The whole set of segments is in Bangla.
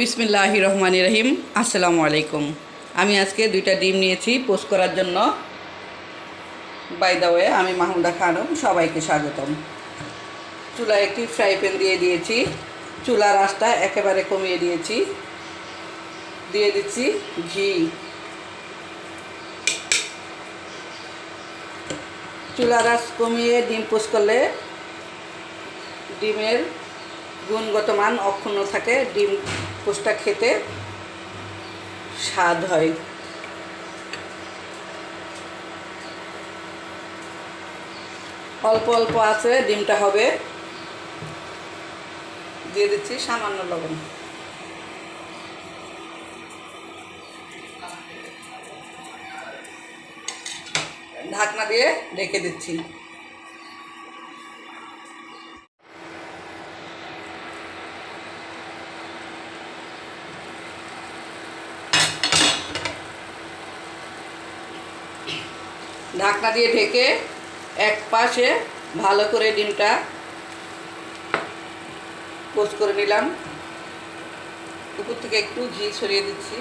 বিসমিল্লাহ রহমান রহিম, আসসালামু আলাইকুম। আমি আজকে দুইটা ডিম নিয়েছি, পোস্ট করার জন্য। বাই দা ওয়ে আমি মাহমুদা খানম, সবাইকে স্বাগতম। চুলায় একটি ফ্রাই প্যান দিয়ে দিয়েছি। চুলার আঁচটা একেবারে কমিয়ে দিয়েছি। দিয়ে দিচ্ছি ঘি। চুলার আঁচ কমিয়ে ডিম পোস্ট করলে ডিমের গুণগত মান অক্ষুণ্ণ থাকে, ডিম পোস্টটা খেতে স্বাদ হয়। অল্প অল্প আছে, ডিমটা হবে। দিয়ে দিচ্ছি সামান্য লবণ। ঢাকনা দিয়ে ঢেকে দিচ্ছি। ঢাকনা দিয়ে ঢেকে এক পাশে ভালো করে ডিমটা পোস্ট করে নিলাম। উপর থেকে একটু ঘি ছড়িয়ে দিচ্ছি।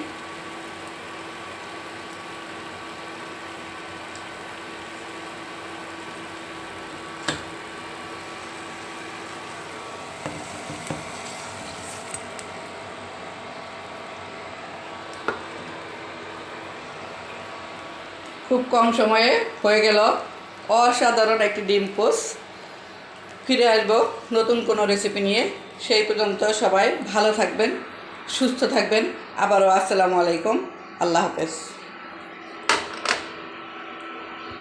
খুব কম সময়ে হয়ে গেল। অসাধারণ একটি ডিম পোস ফিরে আসব নতুন কোনো রেসিপি নিয়ে। সেই পর্যন্ত সবাই ভালো থাকবেন, সুস্থ থাকবেন। আবারও আসসালামু আলাইকুম। আল্লাহ হাফেজ।